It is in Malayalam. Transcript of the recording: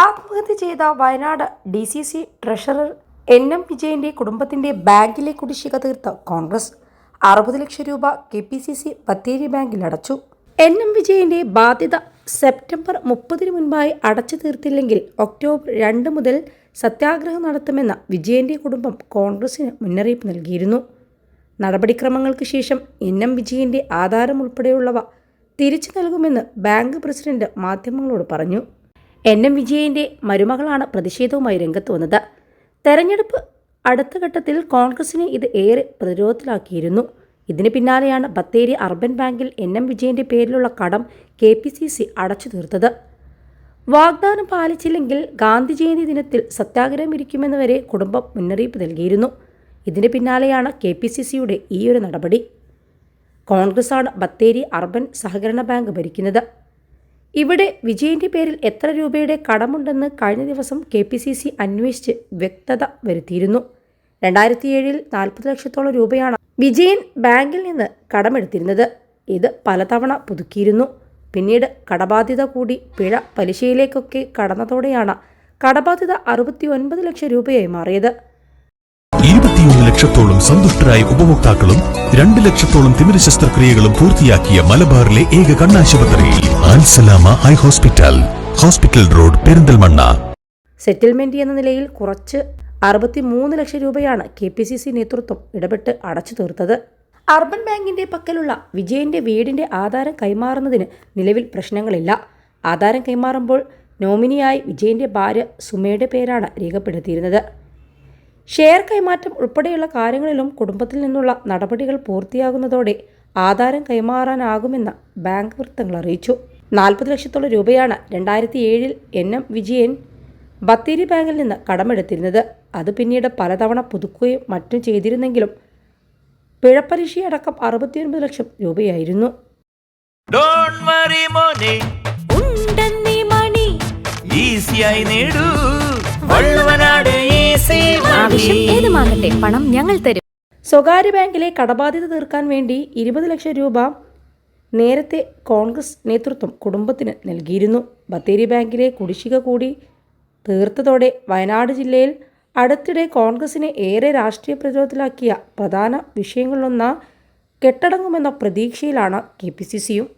ആത്മഹത്യ ചെയ്ത Wayanad D C C treasurer N M വിജയന്റെ കുടുംബത്തിന്റെ ബാങ്കിലെ കുടിശ്ശിക തീർത്ത കോൺഗ്രസ്. അറുപത് ലക്ഷം രൂപ K P C C Bathery ബാങ്കിൽ അടച്ചു. എൻ എം വിജയന്റെ ബാധ്യത സെപ്റ്റംബർ മുപ്പതിന് മുൻപായി അടച്ചു തീർത്തില്ലെങ്കിൽ ഒക്ടോബർ രണ്ട് മുതൽ സത്യാഗ്രഹം നടത്തുമെന്ന വിജയന്റെ കുടുംബം കോൺഗ്രസിന് മുന്നറിയിപ്പ് നൽകിയിരുന്നു. നടപടിക്രമങ്ങൾക്ക് ശേഷം എൻ എം വിജയന്റെ ആധാരം ഉൾപ്പെടെയുള്ളവ തിരിച്ചു നൽകുമെന്ന് ബാങ്ക് പ്രസിഡന്റ് മാധ്യമങ്ങളോട് പറഞ്ഞു. എൻ എം വിജയന്റെ മരുമകളാണ് പ്രതിഷേധവുമായി രംഗത്ത് വന്നത്. തെരഞ്ഞെടുപ്പ് അടുത്ത ഘട്ടത്തിൽ കോൺഗ്രസിനെ ഇത് ഏറെ പ്രതിരോധത്തിലാക്കിയിരുന്നു. ഇതിന് പിന്നാലെയാണ് ബത്തേരി അർബൻ ബാങ്കിൽ എൻ എം വിജയന്റെ പേരിലുള്ള കടം കെ പി സി സി അടച്ചു തീർത്തത്. വാഗ്ദാനം പാലിച്ചില്ലെങ്കിൽ ഗാന്ധി ജയന്തി ദിനത്തിൽ സത്യാഗ്രഹം ഇരിക്കുമെന്ന് വരെ കുടുംബം മുന്നറിയിപ്പ് നൽകിയിരുന്നു. ഇതിന് പിന്നാലെയാണ് കെ പി സി സിയുടെ ഈയൊരു നടപടി. കോൺഗ്രസാണ് ബത്തേരി അർബൻ സഹകരണ ബാങ്ക് ഭരിക്കുന്നത്. ഇവിടെ വിജയന്റെ പേരിൽ എത്ര രൂപയുടെ കടമുണ്ടെന്ന് കഴിഞ്ഞ ദിവസം കെ പി സി സി അന്വേഷിച്ച് വ്യക്തത വരുത്തിയിരുന്നു. രണ്ടായിരത്തി ഏഴിൽ നാൽപ്പത് ലക്ഷത്തോളം രൂപയാണ് വിജയൻ ബാങ്കിൽ നിന്ന് കടമെടുത്തിരുന്നത്. ഇത് പലതവണ പുതുക്കിയിരുന്നു. പിന്നീട് കടബാധ്യത കൂടി പിഴ പലിശയിലേക്കൊക്കെ കടന്നതോടെയാണ് കടബാധ്യത അറുപത്തി ഒൻപത് ലക്ഷം രൂപയായി മാറിയത്. ഇരുപത്തിയൊന്ന് ലക്ഷത്തോളം സന്തുഷ്ടരായ ഉപഭോക്താക്കളും രണ്ട് ലക്ഷത്തോളം തിമിര ശസ്ത്രക്രിയകളും പൂർത്തിയാക്കിയ മലബാറിലെ ഏക കണ്ണാശുപത്രി Alsalama eye hospital hospital road Perinthalmanna. Settlement എന്ന നിലയിൽ കുറച്ച് അറുപത്തി മൂന്ന് ലക്ഷം രൂപയാണ് കെ പി സി സി നേതൃത്വം ഇടപെട്ട് അടച്ചു തീർത്തത്. അർബൻ ബാങ്കിന്റെ പക്കലുള്ള വിജയന്റെ വീടിന്റെ ആധാരം കൈമാറുന്നതിന് നിലവിൽ പ്രശ്നങ്ങളില്ല. ആധാരം കൈമാറുമ്പോൾ നോമിനിയായി വിജയന്റെ ഭാര്യ സുമയുടെ പേരാണ് രേഖപ്പെടുത്തിയിരുന്നത്. ഷെയർ കൈമാറ്റം ഉൾപ്പെടെയുള്ള കാര്യങ്ങളിലും കുടുംബത്തിൽ നിന്നുള്ള നടപടികൾ പൂർത്തിയാകുന്നതോടെ ആധാരം കൈമാറാനാകുമെന്ന് ബാങ്ക് വൃത്തങ്ങൾ അറിയിച്ചു. നാൽപ്പത് ലക്ഷത്തോളം രൂപയാണ് രണ്ടായിരത്തി ഏഴിൽ എൻ എം വിജയൻ ബത്തേരി ബാങ്കിൽ നിന്ന് കടമെടുത്തിരുന്നത്. അത് പിന്നീട് പലതവണ പുതുക്കുകയും മറ്റും ചെയ്തിരുന്നെങ്കിലും പിഴപ്പലിശയടക്കം അറുപത്തിയൊൻപത് ലക്ഷം രൂപയായിരുന്നു. ഡോണ്ട് വറി മോനെ. ഉണ്ടെന്നീ മണി. ഈസിയായി നേടൂ. വള്ളുവനാട് ഈസി ആവശ്യം ഏതുമാകട്ടെ പണം ഞങ്ങൾ തരും. സ്വകാര്യ ബാങ്കിലെ കടബാധ്യത തീർക്കാൻ വേണ്ടി ഇരുപത് ലക്ഷം രൂപ നേരത്തെ കോൺഗ്രസ് നേതൃത്വം കുടുംബത്തിന് നൽകിയിരുന്നു. ബത്തേരി ബാങ്കിലെ കുടിശ്ശിക കൂടി തീർത്തതോടെ വയനാട് ജില്ലയിൽ അടുത്തിടെ കോൺഗ്രസിനെ ഏറെ രാഷ്ട്രീയ പ്രതിരോധത്തിലാക്കിയ പ്രധാന വിഷയങ്ങളിലൊന്ന കെട്ടടങ്ങുമെന്ന പ്രതീക്ഷയിലാണ് കെ പി സി സിയും.